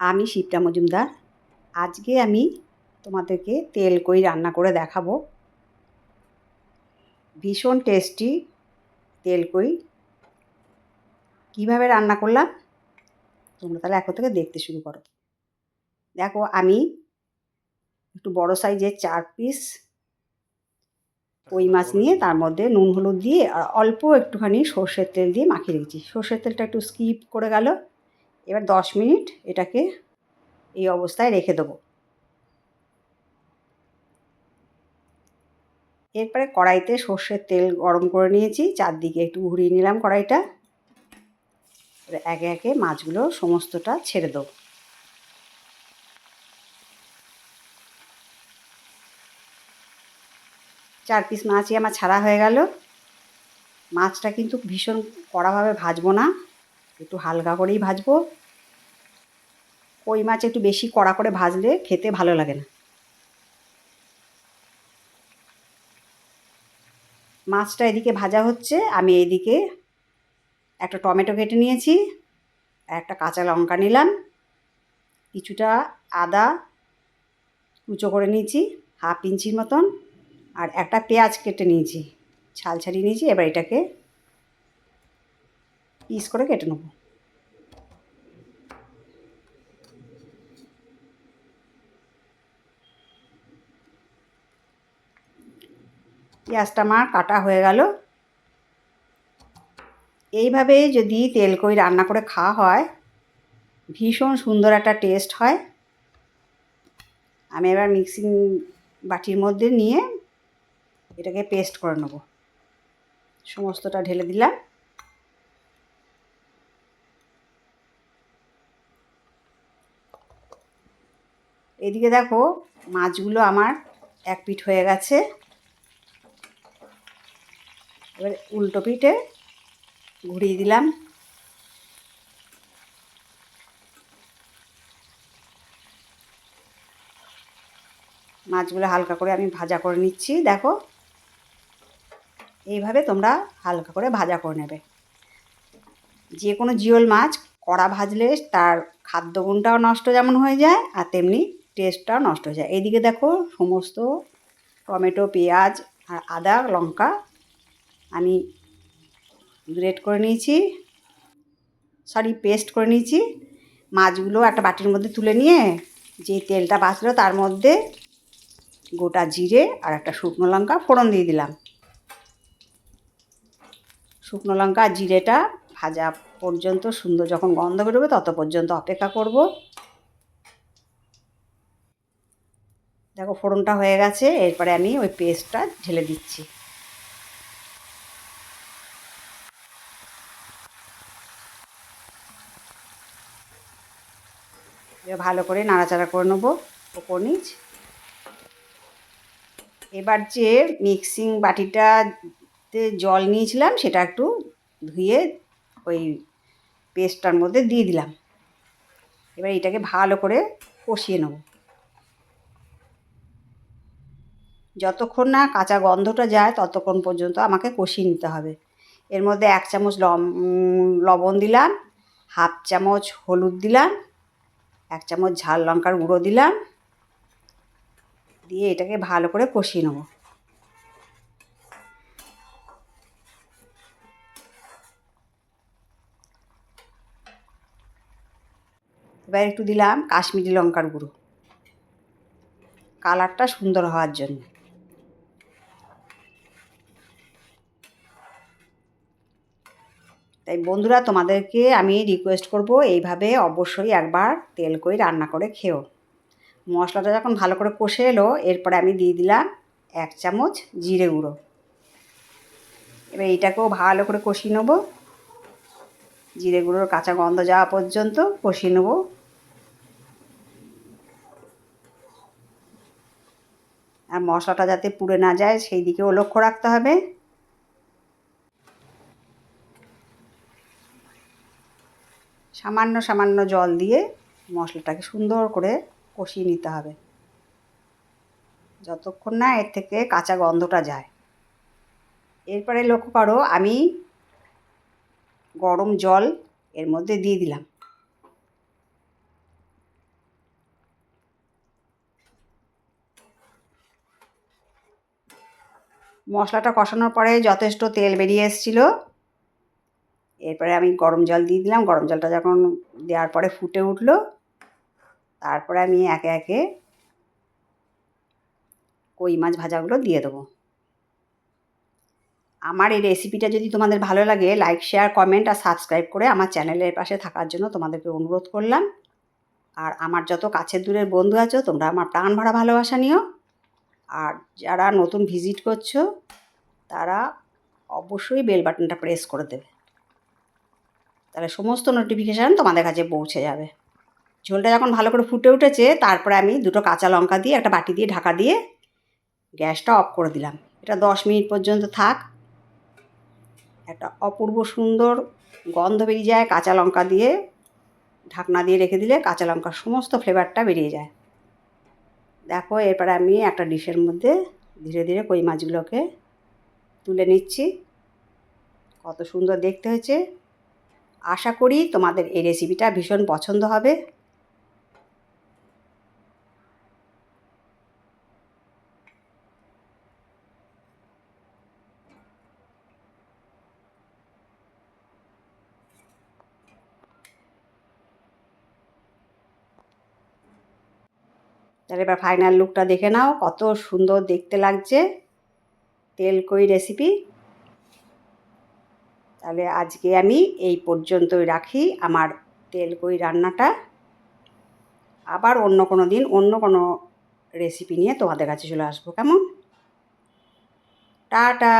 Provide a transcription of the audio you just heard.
আমি শিপ্রা মজুমদার। আজকে আমি তোমাদেরকে তেল কই রান্না করে দেখাবো। ভীষণ টেস্টি তেল কই। কীভাবে রান্না করলাম? তোমরা তাহলে এখন থেকে দেখতে শুরু করো। দেখো আমি একটু বড় সাইজের চার পিস কই মাছ নিয়ে তার মধ্যে নুন হলুদ দিয়ে আর অল্প একটুখানি সর্ষের তেল দিয়ে মাখিয়ে রেখেছি। সর্ষের তেলটা একটু স্কিপ করে গেল। এবার দশ মিনিট এটাকে এই অবস্থায় রেখে দেবো। এরপরে কড়াইতে সর্ষের তেল গরম করে নিয়েছি, চারদিকে একটু ঘুরিয়ে নিলাম কড়াইটা। একে একে মাছগুলো সমস্তটা ছেড়ে দেবো। চার পিস মাছই আমার ছাড়া হয়ে গেল। মাছটা কিন্তু ভীষণ কড়াভাবে ভাজবো না, একটু হালকা করেই ভাজবো। কই মাছ একটু বেশি কড়া করে ভাজলে খেতে ভালো লাগে না। মাছটা এদিকে ভাজা হচ্ছে, আমি এদিকে একটা টমেটো কেটে নিয়েছি, একটা কাঁচা লঙ্কা নিলাম, কিছুটা আদা কুচো করে নিয়েছি, হাফ ইঞ্চির মতন, আর একটা পেঁয়াজ কেটে নিয়েছি, ছাল ছাড়িয়ে নিয়েছি, এবার এটাকে পিস করে কেটে নেব। পেঁয়াজটা আমার কাটা হয়ে গেল। এইভাবে যদি তেল কই রান্না করে খাওয়া হয়, ভীষণ সুন্দর একটা টেস্ট হয়। আমি এবার মিক্সিং বাটির মধ্যে নিয়ে এটাকে পেস্ট করে নেব। সমস্তটা ঢেলে দিলাম। এদিকে দেখো মাছগুলো আমার এক পিঠ হয়ে গেছে। এবার উল্টো পিঠে ঘুরিয়ে দিলাম। মাছগুলো হালকা করে আমি ভাজা করে নিচ্ছি, দেখো। এইভাবে তোমরা হালকা করে ভাজা করে নেবে। যে কোনো জিওল মাছ, কড়া ভাজলে তার খাদ্যগুণটাও নষ্ট যেমন হয়ে যায়, আর তেমনি টেস্টটাও নষ্ট হয়ে যায়। এইদিকে দেখো সমস্ত টমেটো, পেঁয়াজ, আর আদা, লঙ্কা আমি গ্রেট করে নিয়েছি সরি পেস্ট করে নিয়েছি। মাছগুলো একটা বাটির মধ্যে তুলে নিয়ে যে তেলটা বাঁচলো তার মধ্যে গোটা জিরে আর একটা শুকনো লঙ্কা ফোড়ন দিয়ে দিলাম। শুকনো লঙ্কা আর জিরেটা ভাজা পর্যন্ত সুন্দর যখন গন্ধ বেরোবে তত পর্যন্ত অপেক্ষা করব। দেখো, ফোড়নটা হয়ে গেছে, এরপরে আমি ওই পেস্টটা ঢেলে দিচ্ছি। ভালো করে নাড়াচাড়া করে নেব ওপর নিচ। এবার যে মিক্সিং বাটিটাতে জল নিয়েছিলাম সেটা একটু ধুয়ে ওই পেস্টটার মধ্যে দিয়ে দিলাম। এবার এটাকে ভালো করে কষিয়ে নেব। যতক্ষণ না কাঁচা গন্ধটা যায় ততক্ষণ পর্যন্ত আমাকে কষিয়ে নিতে হবে। এর মধ্যে এক চামচ লবণ দিলাম, হাফ চামচ হলুদ দিলাম এক চামচ ঝাল লঙ্কার গুঁড়ো দিলাম। দিয়ে এটাকে ভালো করে কষিয়ে নেব। এবার একটু দিলাম কাশ্মীরি লঙ্কার গুঁড়ো। কালারটা সুন্দর হওয়ার জন্য। তাই বন্ধুরা, তোমাদেরকে আমি রিকোয়েস্ট করব এইভাবে অবশ্যই একবার তেল কই রান্না করে খেও। মশলাটা যখন ভালো করে কষে এলো, এরপরে আমি দিয়ে দিলাম এক চামচ জিরে গুঁড়ো। এবার এইটাকেও ভালো করে কষিয়ে নেব। জিরে গুঁড়োর কাঁচা গন্ধ যাওয়া পর্যন্ত কষিয়ে নেব। আর মশলাটা যাতে পুড়ে না যায়, সেই দিকেও লক্ষ্য রাখতে হবে। সামান্য সামান্য জল দিয়ে মশলাটাকে সুন্দর করে কষিয়ে নিতে হবে। যতক্ষণ না এর থেকে কাঁচা গন্ধটা যায়। এরপরে লক্ষ্য করো, আমি গরম জল এর মধ্যে দিয়ে দিলাম। মশলাটা কষানোর পরে যথেষ্ট তেল বেরিয়ে এসেছিল। এরপরে আমি গরম জল দিয়ে দিলাম। গরম জলটা যখন দেওয়ার পরে ফুটে উঠল, তারপরে আমি একে একে কই মাছ ভাজাগুলো দিয়ে দেবো। আমার এই রেসিপিটা যদি তোমাদের ভালো লাগে লাইক শেয়ার কমেন্ট আর সাবস্ক্রাইব করে আমার চ্যানেলের পাশে থাকার জন্য তোমাদেরকে অনুরোধ করলাম। আর আমার যত কাছের দূরের বন্ধু আছো, তোমরা আমার প্রাণ ভরা ভালোবাসা নিও। আর যারা নতুন ভিজিট করছ, তারা অবশ্যই বেল বাটনটা প্রেস করে দেবে। তাহলে সমস্ত নোটিফিকেশান তোমাদের কাছে পৌঁছে যাবে। ঝোলটা যখন ভালো করে ফুটে উঠেছে, তারপরে আমি দুটো কাঁচা লঙ্কা দিয়ে, একটা বাটি দিয়ে ঢাকা দিয়ে গ্যাসটা অফ করে দিলাম। এটা দশ মিনিট পর্যন্ত থাক। একটা অপূর্ব সুন্দর গন্ধ বেরিয়ে যায়, কাঁচা লঙ্কা দিয়ে ঢাকনা দিয়ে রেখে দিলে কাঁচা লঙ্কার সমস্ত ফ্লেভারটা বেরিয়ে যায়। দেখো, এরপরে আমি একটা ডিশের মধ্যে ধীরে ধীরে কই মাছগুলোকে তুলে নিচ্ছি। কত সুন্দর দেখতে হয়েছে। আশা করি তোমাদের এই রেসিপিটা ভীষণ পছন্দ হবে। তাহলে এবার ফাইনাল লুকটা দেখে নাও, কত সুন্দর দেখতে লাগছে। তেল কই রেসিপি তাহলে আজকে আমি এই পর্যন্তই রাখি। আমার তেল কই রান্নাটা? আবার অন্য কোনো দিন অন্য কোনো রেসিপি নিয়ে তোমাদের কাছে চলে আসব। কেমন? টাটা!